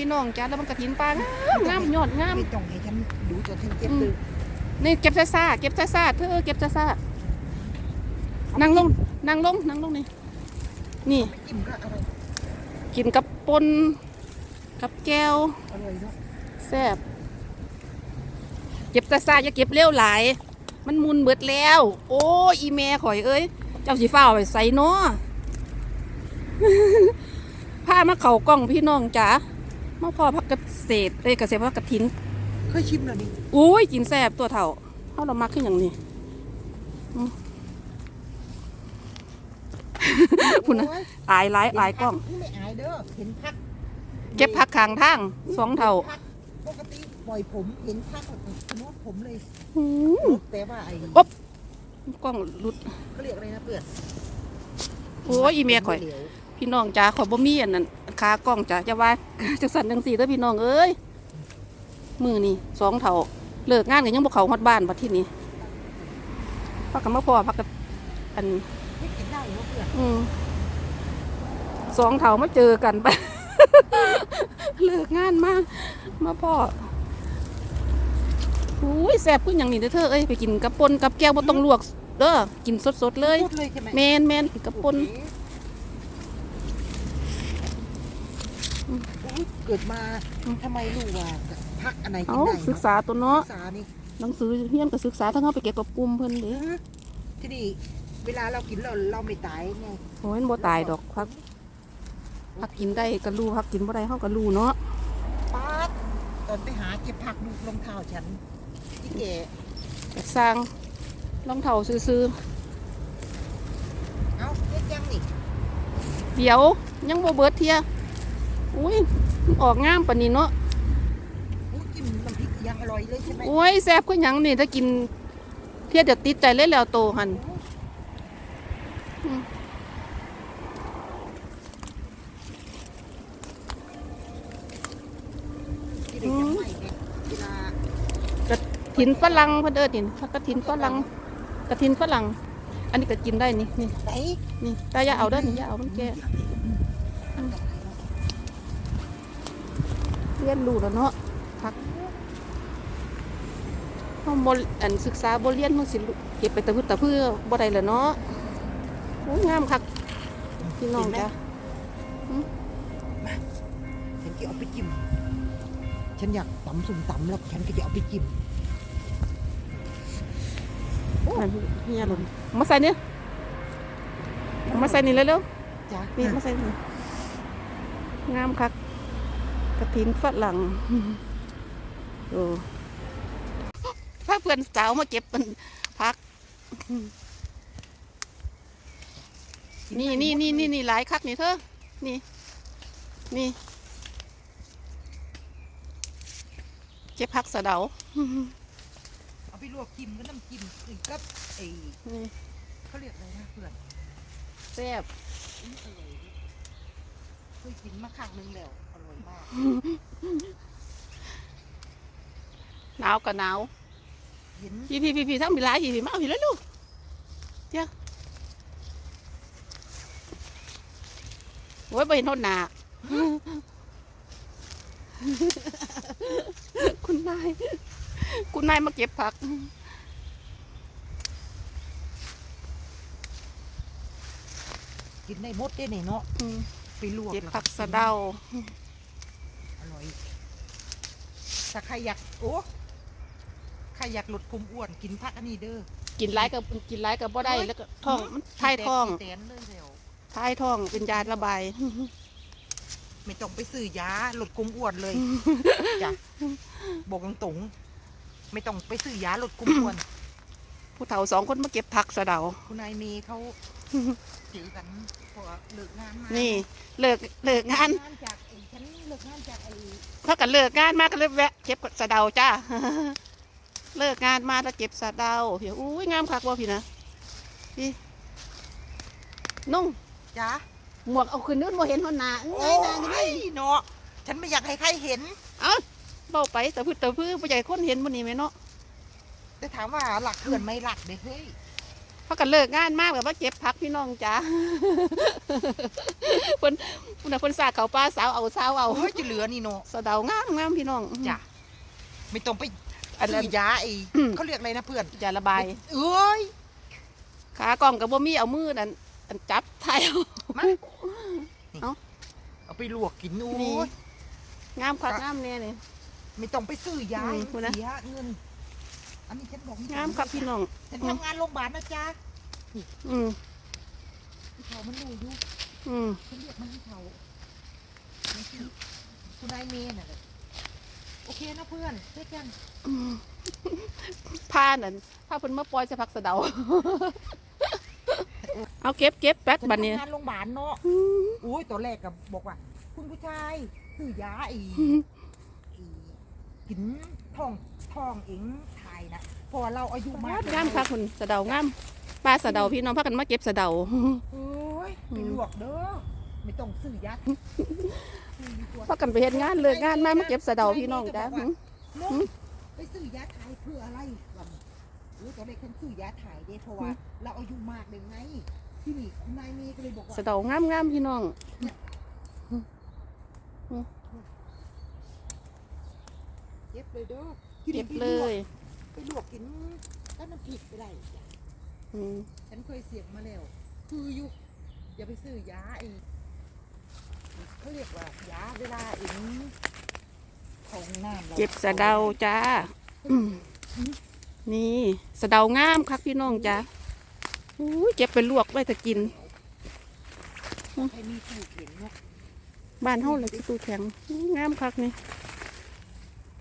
พี่น้องจ้าแล้วมันกระถินปลางามงามยอดงามไม่ต้องให้ฉันดูจนฉันเจ็บอืมตึงนี่เก็บซ่าซ่าๆเก็บซ่าซ่าๆเธอเก็บซ่าซ่าๆนั่งลงนั่งลงนั่งลงนี่นี่ไม่จิ้มก็อร่อยกินกับปนกับแก้วอร่อยเนาะแซ่บเก็บซ่าซ่าๆอย่าเก็บเร็วหลาย มันมุนเบิดแล้ว โอ้ยอีแม่ข่อยเอ้ยเจ้าสีฟ้าเอาไปใส่เนาะพามาเข่ากล้องพี่น้องจ๋า มาพอพักเกษตรเอ้ยเกษตรพักกระถินเคยชิมแล้วนี่อุ้ยกินแซ่บตัวเถ่าเขาเรามักขึ้นอย่างนี้อืมคุณนะโอ้ยอายหลายอายกล้องไม่อายเด้อเห็นพัก เก็บผักขางทางสองเท่าห็นพักปกติปล่อยผมเห็นพักแบบนวดผมเลยอืมแต่ว่าไอ้โอ๊บกล้องหลุดเขาเรียกอะไรนะเปื่อนโอ้ยอีเมียข่อยเหลวพี่น้องจ๋าข่อยบ่มีอันนั้น ขากล้องจ๋าจะว่าจักสันจังสี่เด้อพี่น้องเอ้ยมือนี่สองเท่าเลิกงานกันยังบ่เข้าฮอดบ้านบัดที่นี้พักกันมาพอพักกันอันไม่กินได้เหรอเปื่อนอืมสองเท่ามาเจอกันไปเลิกงานมามาพ่ออุ้ยแซ่บขึ้นอย่างนี้เด้อเธอเอ้ยไปกินกับปนกับแก้วบ่ต้องลวกเด้อกินสดๆเลยพูดเลยใช่ไหมแมนแมนกินกับปน โอเคอุ๊ยเกิดมาอืมทำไมรู้ว่าพักอันไหนกิเอานได้ศึกษาตัวเนาะศึกษานี่หนังสือเฮียนก็ศึกษาทั้งเอาไปเก็บกับกลุ่มเพิ่นเด้ที่นี่เวลาเรากินเราเราไม่ตายไงโอ้ยมันบ่ตายดอกพักพักกินได้ก็รู้พักกินบ่ได้เฮาก็รู้เนาะป๊าดตอนไปหาเก็บผักดูรองเท้าฉันที่แกก็สร้างรองเท้าซื่อเอ้าเรียกยังนี่ๆเดี๋ยวยังบ่เบิดเที่ยอุ้ยมัน ออกงามปานนี้เนาะอู้จิ้มน้ำพริกยังอร่อยเลยใช่ไหมโอ้ยแซ่บคือหยังนี่ถ้ากินเที่ยเดี๋ยวติดใจเลยแล้วโตหั่นอืมที่ได้ยังไม่เนี่ยเวลาถินฝรั่งเพิ่นเอิ้นนี่ผักกระถินฝรั่งกระถินฝรั่ง อันนี้ก็กินได้นี่นี่ไหนนี่แต่อย่าเอาเด้อนี่อย่าเอามันแก่ เรียนรู้แล้วเนาะพักเฮาบ่อันศึกษาบ่เรียนมันสิรู้เก็บไปแตะพื้นตะเพื่อบ่ได้แล้วเนาะโอ้ยงามคักพี่น้องจ้ะฉันจะเอาไปจิ้มฉันอยากตำสุ่มตำแล้วฉันก็จะเอาไปจิ้มอันนี้เฮียหล่นมาใส่เนี่ยเอามาใส่นี่เร็วจ้ะๆนี่มาใส่นี่งามคัก กระถินฝรั่งโอ้ถ้าเพื่อนสาวมาเก็บมันพัก นี่นี่นี่นี่นี่หลายคักนี่เธอ นี่ นี่เจ็บพักสะเดา เอาไปลวกจิ้มก็น้ำจิ้มอีกกับไอ้นี่เขาเรียกอะไรนะเพื่อนแซ่บอื้ออร่อยดิเคยกินมาครั้งหนึงแล้วอร่อยมาก หนาวกับหนาวเห็นพี่พี่พี่พี่ทั้งพี่หลายพี่พี่มาเอาพี่แล้วลูกเจ้าโอ้ยไปเห็นโทษหนาคุณนาย คุณนายมาเก็บผักกินได้หมดได้เนี่ยเนาะอืมไปลวกเก็บแล้วผักสะเดา อร่อยถ้าใครอยากโอ้ใครอยากลดความอ้วนกินผักอันนี้เด้อกินไรกับกินไรกับบ่ได้แล้วก็ท้องมันทายท้องแตนเลยเร็วทายท้องเป็นยาระบาย ไม่ต้องไปซื้อยาลดความอ้วนเลยจ้ะบอกตรงๆไม่ต้องไปซื้อยาลดความอ้วน ผู้เฒ่าสองคนมาเก็บผักสะเดา คุณนายเมย์เขา ถือกันพอเลิกงานมานี่ เลิกเลิกงานเลิกงานจากไอ้ฉันเลิกงานจากไอ้ถ้ากันเลิกงานมาก็เลยแวะเก็บสะเดาจ้า เลิกงานมาแล้วเก็บสะเดาเดี๋ยวอุ้ยงามคักว่าพี่นะพี่นุ่งจ้าหมวกเอาขึ้นนู้นโมเห็นหนหนาโอ้ไงนานี่ยเนาะฉันไม่อยากให้ใครเห็น เอ้าเบาไปแต่พื้นแต่พื้นผู้ใหญ่คนเห็นมันนี่ไหมเนาะแต่ถามว่าหลักเพื่อนไม่หลักเด้เฮ้ย พักกันเลิกงานมากแบบว่าเก็บพักพี่น้องจ้าเพิ่นเพิ่นน่ะเพิ่นสากเขาป้าสาวเอาสาวเอาโอ้ยจะเหลือนี่เนาะสะเดางามงามพี่น้องจ้ะไม่ต้องไปอันนั้นซื้อยาไอ้เขาเรียกอะไรนะเพื่อนอย่าระบายเอ้ยขากล้องกับบ่มีเอามือนั่นอันจับถ่ายเอามาเอ้าเอาไปลวกกินโอ้นี่ยงามคักงามแน่เลยไม่ต้องไปซื้อยาอืมพูดนะเสียเงิน อันนี้ฉันบอกงามครับพี่น้องฉันทำงานโรงพยาบาลนะจ๊ะอืมพี่เขามันรู้อยู่อืมฉันเรียกมันพี่เขาไม่ใช่คุณนายเมย์น่ะเลยโอเคนะเพื่อนเช่นกันอืมผ้านั่นผ้าเพิ่นมาปล่อยจะพักสะเดา เอาเก็บเก็บแป๊ดฉันบัดนี้ทำงานโรงพยาบาลเนาะอืมโอ้ยตัวแรกกับบอกว่า คุณผู้ชายซื้อยาไอ้ไอ้กิน ท้องท้องเองถ่ายนะเพอเราอายุมากงามค่ะคุณสะเดางามปลาสะเดาพี่น้องพากันมาเก็บสะเดาโอ้ยไปลวกเด้อไม่ต้องซื้อยาซื้อดีกว่าพากันไปเฮ็ดงานเลิกงานมามาเก็บสะเดาพี่น้องจ้าลุงไปซื้อยาถ่ายเพื่ออะไรวะโอ้ยตอนแรกฉันซื้อยาถ่ายเด้เพราะว่าเราอายุมากเลยไงที่นี่คุณนายเมย์ก็เลยบอกว่าสะเดางามงามพี่น้อง เก็บเลยเด้อเก็บเลยไปลวกกินก็น้ำพริกไปได้จ้ะอืมฉันเคยเสียบมาแล้ว คืออยู่อย่าไปซื้อยาไอ้เขาเรียกว่ายาเวลาเองของน้ำราเก็บสะเดาจ้าอืมนี่สะเดางามคักพี่น้องจ้าอุ้ยเก็บไปลวกไว้ถ้ากิน ให้มีตู้เข็นเนาะบ้านเฮาเลยที่ตู้แข็งอื้องามคักนี่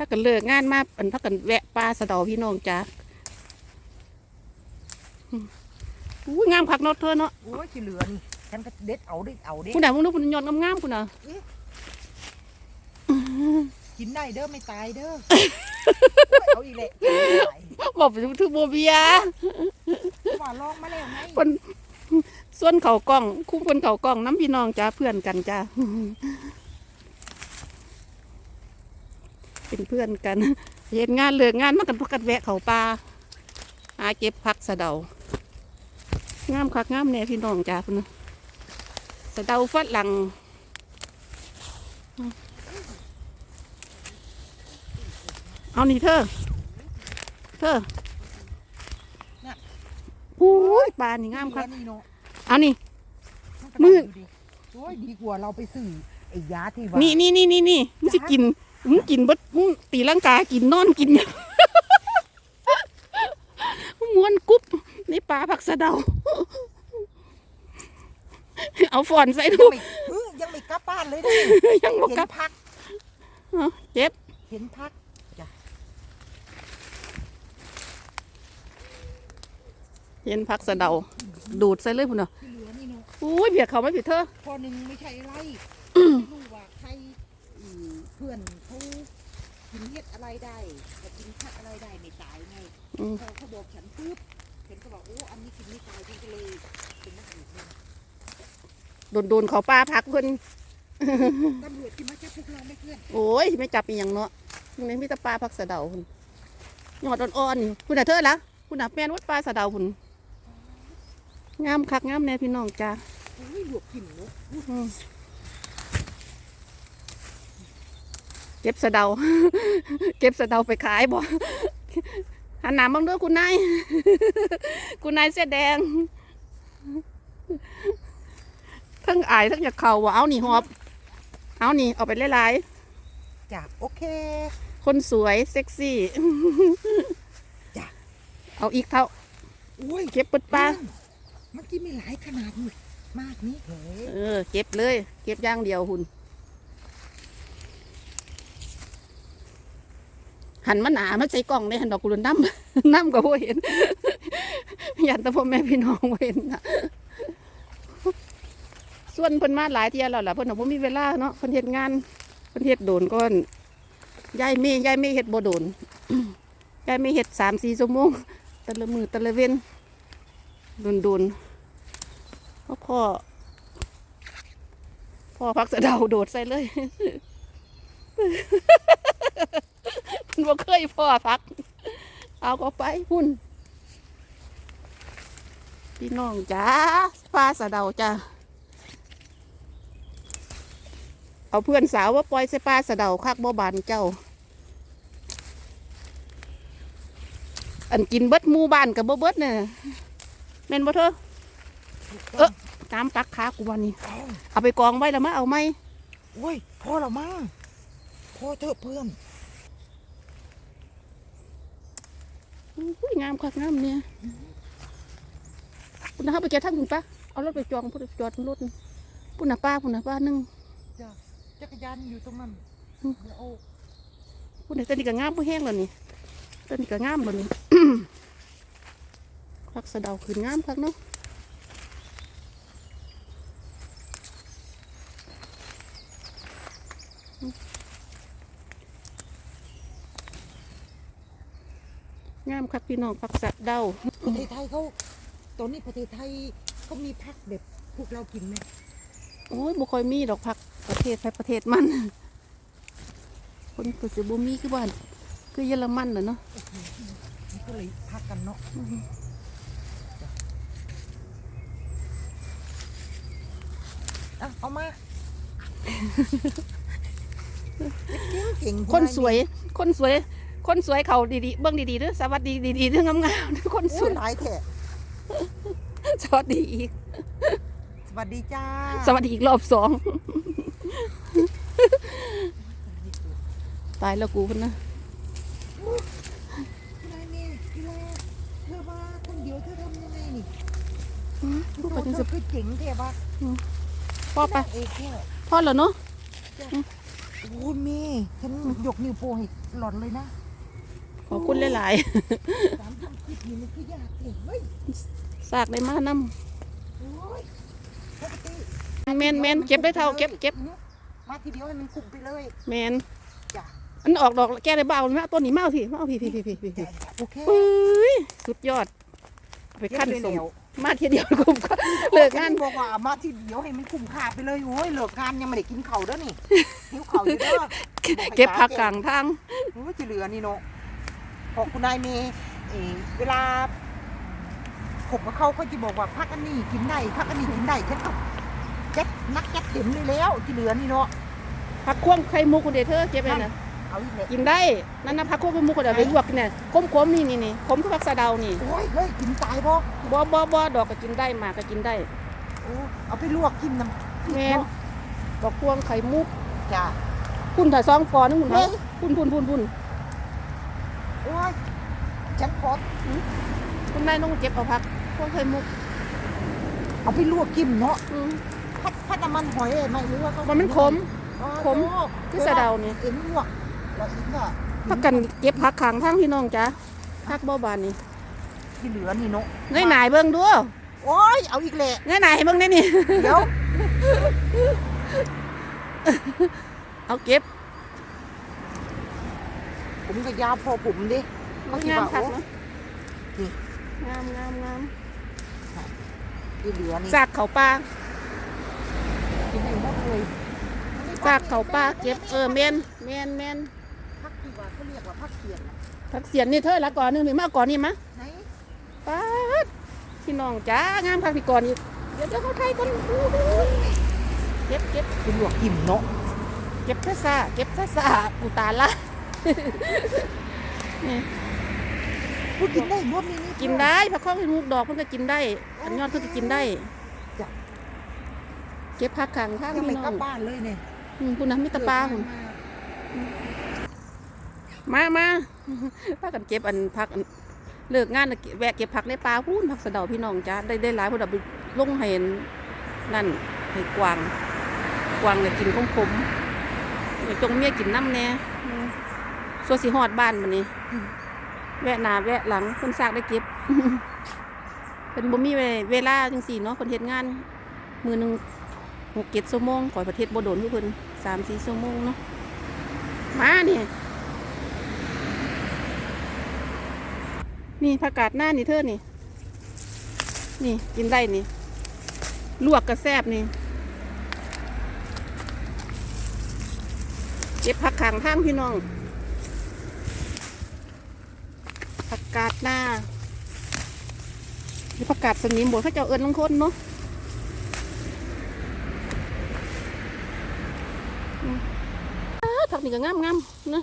ถ้ากันเลิกงานมาอันพักกันแวะปลาสะเดาพี่น้องจ้าอืมอุ้ยงามคักเนาะเธอเนาะโอ้ยที่เหลือนี่ฉันก็เด็ดเอาเด็ดเอาเด็ดคุณน่ะมึงดูคุณยอนงามๆคุณน่ะกินได้เด้อไม่ตายเด้อเอาอีกแหละตายบอกไปถึงโบเบียว่าลองมาแล้วไงคนส่วนเขากล้องคุ้มคนเขากล้องน้ำพี่น้องจ้าเพื่อนกันจ้า เป็นเพื่อนกันเห็นงานเลิกงานมากันพักกันแวะเขาป่าหาเก็บผักสะเดางามคักงามแน่พี่น้องจ้าพุ่นน่ะสะเดาฟัดหลังเอานี่เธอ เธออุ้ยปลานี่งามคักเหลือนี่เนาะเอานี่นก็มือได้ยู่ดิโอ้ยดีกว่าเราไปซื้อไอ้ยาที่ว่านี่นี่นี่นี่นี่มึงสิกิน มึงกินเบดมึงตีลังกากินนอนกินม้วนกุ๊บในปลาผักสะเดา เอาฝอนใส่ยัดูงไม่เอ้ยยังไม่กลับบ้านเลยเด้อยังบอกเห็กลับนพักเอาเจ็บ เห็นพักจ้ะเห็นผักสะเดา ดูดใส่เลยพุ่นเนาะที่เหลือนี่เนาะอุ้ยเบียดเขาไม่ผิดเธอพอหนึ่งไม่ใช่อะไรไม่รู้ว่าใครอืม เพื่อนเขากินเห็ดอะไรได้แต่กินผักอะไรได้ไม่ตายไงอืม พอเขาบอกฉันปุ๊บฉันก็บอกโอ้อันนี้กินไม่ตายฉันก็เลยเป็นนักสืบเลยโดนโดนเขาปลาผักเพิ่นตำรวจที่มาจับพวกเราไม่เพื่อนโอ้ยไม่จับอีหยังเนาะนี่มีแต่ปลาผักสะเดาพุ่นยอดอ่อนๆนี่คุณน่ะเธอละคุณน่ะแม่นวัดปลาสะเดาพุ่นงามคักงามแน่พี่น้องจ้าโอ้ยหลวกกินเนาะอืม เก็บสะเดา เก็บสะเดาไปขายบ่หันหน้าบังเด้อคุณนาย คุณนายเสื้อแดง ทั้งอายทั้งอยากเข่าว่าเอานี่หอบ เอานี่เอาไปหลายจ้ะโอเคๆคนสวยเซ็กซี่จ้ะเอาอีกเท่าโอ้ยเก็บปึดปลาเมื่อกี้ไม่หลายขนาดนี้มากนี้เฮ้ยเออ เก็บเลย เก็บอย่างเดียวหุ่น หันมาหนามาใส่กล่องเลยหันดอกกุหลาบน้ำน้ำก็บ่เห็นยันแต่พ่อแม่พี่น้องเห็นนะส่วนเพิ่นมาหลายเที่ยแล้วล่ะเพิ่นน่ะบ่มีเวลาเนาะเพิ่นเฮ็ดงานเพิ่นเฮ็ดโดนก่อนยายเมย์ยายเมย์เฮ็ดบ่โดนยายเมย์เฮ็ดสามสี่ชั่วโมงแต่ละมือแต่ละเว้นโดนโดนพ่อพ่อพักสะเดาโดดใส่เลย บ่เคยพ่อพัก เอาก็ไปหุ่น พี่น้องจ้าปลาสะเดาจ้าเอาเพื่อนสาวว่าปล่อยใส่ปลาสะเดาคักบ่บานเจ้า อันกินเบิดมูบ้านกับบ่เบิดเนี่ยแม่นบ่เธอเอ๊ะน้ำปักขากูวันนี้ เอาไปกองไว้แล้วมาเอาไหมโอ้ยพ่อแล้วมั้งพอเถอะเพื่อน อุ้ย งามคักงามเนี่ยปุ่นนะไปแกะทั้งคุณปะเอารถไปจองพุ่นจอดรถปุ่นนะป้าปุ่นนะป้านึ่งจ้ะจักรยานอยู่ตรงนั้นอืมเดี๋ยวเอาปุ่นนะตอนนี้ก็งามผู้แห้งแล้วนี่ตอนนี้ก็งามแล้วนี่คักสะเดาขึ้นงามคักเนาะ งามคักพี่น้องคักสะเดาประเทศไทยเขาตอนนี้ประเทศไทยเขามีพักแบบพวกเรากินไหมโอ้ยบุคอยมีดอกผักประเทศไทยประเทศมัน คนก็สิบุมีคือบ้านคือเยอรมันน่ะเนาะมันก็เลยพักกันเนาะอะเอามาเก่งๆคนสวย คนสวย คนสวยเขาดีๆเบื้องดีๆเด้อสวัสดีดีๆเด้องามๆเด้อคนสโอ้วยยหลายแท้สวัสดีอีก สวัสดีจ้าสวัสดีอีกรอบสองตายแล้วกูคนนะพี่นายเมย์พี่แลเธอมาคนเดียวเธอทำยังไงนี่พูดเธไปอจังเธสิอคือเจ๋งแท้ปะพ่อไปเอกแท้พ่อเหรอเนาะโอ้ยเมย์ฉันยกนิ้วโป้งให้หล่อนเลยนะ ขอบคุณหลายสามทำคลิปนี้มันคือยากเก่งเว้ยๆ สากได้มานำโอ้ยปกติแมนแมนเก็บได้เท่าเก็บเก็บมาทีเดียวให้มันคุ้มไปเลยแมนจ้ะอันออกดอกแก้ได้บ้ามาต้นนี้มาเอาพี่มาเอาพี่พี่พี่พี่พี่พี่โอเคเฮ้ยสุดยอดเอาไปขั้นสมมาเทียเดียวกุมก็เลิกงาน บอกว่ามาทีเดียวให้มันคุ้มค่าไปเลยโอ้ยเลิกงานยังไม่ได้กินข้าวเด้อนี่หิวข้าวอยู่เด้อเก็บผักกลางทาง โอ้ยจะเหลือนี่เนาะ พอคุณนายเมย์เอ่อเวลาผมกับเขาเขาจะบอกว่าพักอันนี้กินได้พักอันนี้กินได้ฉันก็แจ็คนักแจ็คเต็มเลยแล้วที่เหลือนี่เนาะผักควงไข่มุกคนเดียวเธอเก็บไปนะเอาอีกแล้วกินได้นั่นนะผักควงไข่มุกคนเดียวไปลวกเนี่ยขมขมๆนี่นี่นี่ขมคือผักสะเดานี่โอ้ยเฮ้ยกินตายพ่อบ่บ่บ่ดอกก็กินได้หมากก็กินได้โอ้เอาไปลวกกินน้ำแม่นดอกควงไข่มุกจ้าคุณถ่ายซองก่อนนึงคุณเฮ้เฮ้ยคุณคุณคุณคุณ โอ้ยฉันขอคุณนายต้องเก็บเอาผักควงไข่มุกเอาไปลวกกินเนาะอืมพัดพัดน้ำมันหอยไม่รู้ว่าเขามันมันขม อ๋อขมโอ้คือสะเดานี่ เอ็นลวกแล้วอีกอะพักกันเก็บผักขังทางพี่น้องจ้ะผักบ่บานนี่ที่เหลือนี่เนาะเงยหน่ายเบิ่งดูโอ้ยเอาอีกแหละเงยหน่ายให้เบิ่งได้นี่ เดี๋ยว เอาเก็บ ผมก็ยาวพอผมดิเขาที่งามว่าคักโอ้เนาะนี่งามงามงามที่เหลือนี่สากเขาปลากินได้หมดเลยสากเขาปลาเก็บเออแมนแมนแมนพักที่ว่าเขาเรียกว่าพักเขียนน่ะผักเสียนนี่เธอละก่อนหนึงนี่มาเอาก่อนนี่มะไหนป้าดพี่น้องจ้างามคักพี่ก่อนอีกเดี๋ยวเดี๋ยวเขาไทยกันอู้หูเก็บเก็บเป็นลวกกินเนาะเก็บซะซาเก็บซะซาอุตาละนี่ พูดกินได้หมดนี่นี่กินได้ผักข้าวมุกดอกมันก็กินได้อันยอดมันก็กินได้จ้ะเก็บผักขังข้างยังพี่ไม่น้กอลับงบ้านเลยเนี่ยอืมคุณนะมิตรปลาคุณมามาพากันเก็บอันพักอันเลิกงานน่ะแวะเก็บผักในป่าพูนผักสะเดาพี่น้องจ้าได้ได้หลายพอดับลงให้เห็นนั่นให้กวาง กวางเนี่ยกินขมขมๆให้จงเมียกินน้ำแน่อืม ส่วนสีหอดบ้านมันนี่แวะหนาแวะหลังคนซากได้เก็บเป็นบ่มีเวลาจังสี่เนาะคนเฮ็ดงาน มือหนึ่งหกเจ็ดชั่วโมงก่อยประเทศบ่โดนคือเพิ่นสามสี่ชั่วโมงเนาะมานี่นี่ผักกาดหน้านี่เธอนี่ นี่กินได้นี่ ลวกกระแซบนี่เก็บผักขางข้างพี่น้อง ผักกาดหน้านี่ประกาศสนิมบวเขาเจ้าเอิญลงคนเนาะผักนี่ก็งามงามๆนะ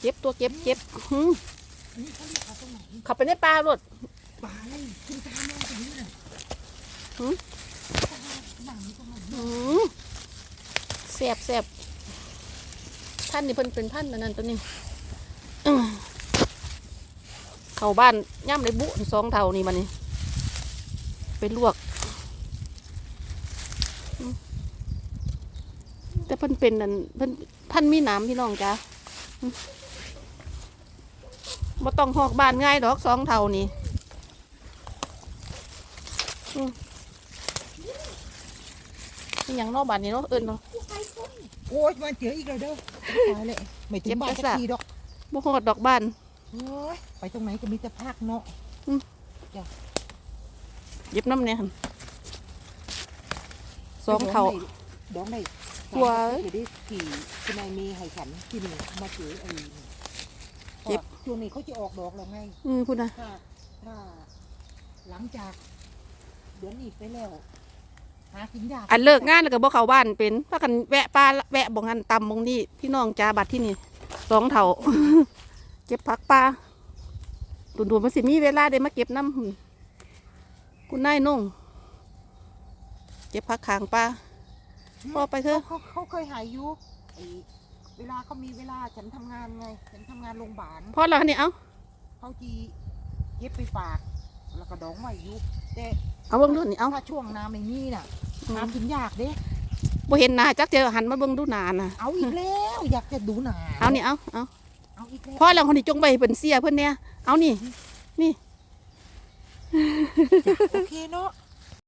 เก็บตัวเก็บเก็บขับไปในป่ารถปลาอะไรขึ้นตามมองตรงนี้น่ะหืมแสบแสบท่านนี่เพิ่นเป็นท่านนนั้นตัวนี้ เข้าบ้านย่ำเลยบุสองเท่านี่มันนี่ไปลวกอืมแต่เพิ่นเป็นนั่นเพิ่นท่านมีหน้ำพี่น้องจ้าบ่ต้องหอกบ้านง่ายดอกสองเท่านี่อืมอหย่างเนอกบ้านนี่เนาะเอิญเนาะโอ้ยมาเจออีกแล้วเด้อตายเลยไม่ถึงบ้านเจ็สับกกระสับทีดอกบ่หอดดอกบ้าน โอ้ยไปตรงไหนก็มีแต่ภาคเนาะเย็บน้ำเนี่ยหั่นสองเท่าดองได้กลัวจะได้ขี่คุณนายมีให้ฉันที่นี่มาเจอไอ้เจ็บช่วงนี้เขาจะออกดอกแล้วไง อืมพูดนะถ้าถ้า หลังจาก เดือนนี้ไปแล้วหากินยากอันเลิกงานแล้วก็บ่เข้าบ้านเป็นพากันแวะปลาแวะบ่งหันตำบงนี่พี่น้องจ้าบัดที่นี่สองเท่า เก็บผักปลาตุนดูมันสิมีเวลาได้มาเก็บน้ำหุ่นคุณนายนุ่งเก็บผักขางปลาพอไปเถอะเขาเขาเคยหายอยู่ไอ้เวลาเขามีเวลาฉันทำงานไง ฉันทำงานโรงพยาบาลพอแล้วนี่เอาเขาจีเย็บไปฝาก แล้วก็ดองไว้อยู่แต่เอาเบิ่งดูนี่เอาถ้าช่วงน้ำไม่มีน่ะอืมหากินยากเด้บ่เห็นหน้าจักเจอหันมาเบิ่งดูหน้าน่ะเอาอีกแล้วอยากจะดูหนาเอานี่เอาเอาเอาอีกแล้ว พอแล้วคนนี้จงไปให้เป็นเสียเพิ่นเนี่ยเอานี่โอเคเนาะ